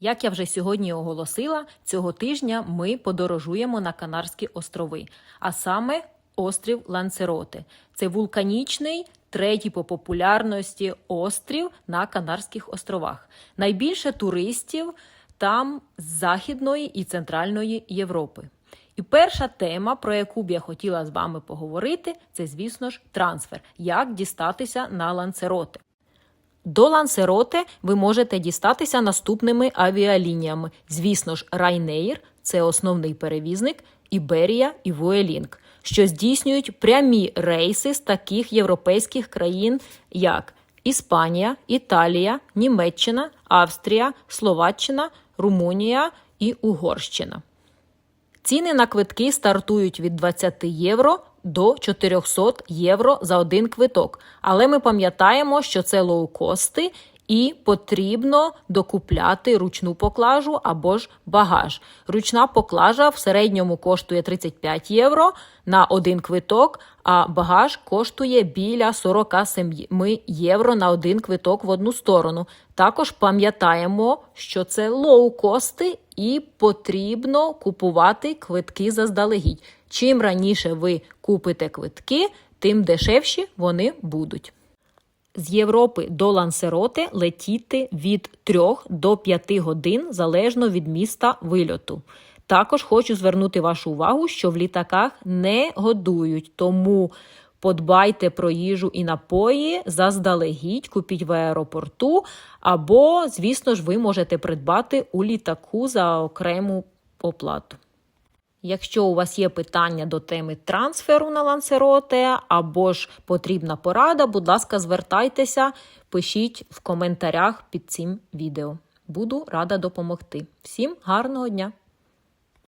Як я вже сьогодні оголосила, цього тижня ми подорожуємо на Канарські острови, а саме острів Ланцероте. Це вулканічний, третій по популярності острів на Канарських островах. Найбільше туристів там з Західної і Центральної Європи. І перша тема, про яку б я хотіла з вами поговорити, це, звісно ж, трансфер. Як дістатися на Ланцероте. До Лансероте ви можете дістатися наступними авіалініями. Звісно ж, Ryanair – це основний перевізник, Іберія і Vueling, що здійснюють прямі рейси з таких європейських країн, як Іспанія, Італія, Німеччина, Австрія, Словаччина, Румунія і Угорщина. Ціни на квитки стартують від 20 євро до 400 євро за один квиток. Але ми пам'ятаємо, що це лоукости і потрібно докупляти ручну поклажу або ж багаж. Ручна поклажа в середньому коштує 35 євро на один квиток, а багаж коштує біля 47 євро на один квиток в одну сторону. Також пам'ятаємо, що це лоукости і потрібно купувати квитки заздалегідь. Чим раніше ви купите квитки, тим дешевші вони будуть. З Європи до Лансероте летіти від 3 до 5 годин залежно від міста вильоту. Також хочу звернути вашу увагу, що в літаках не годують, тому подбайте про їжу і напої заздалегідь, купіть в аеропорту, або, звісно ж, ви можете придбати у літаку за окрему оплату. Якщо у вас є питання до теми трансферу на лансероте або ж потрібна порада, будь ласка, звертайтеся, пишіть в коментарях під цим відео. Буду рада допомогти. Всім гарного дня!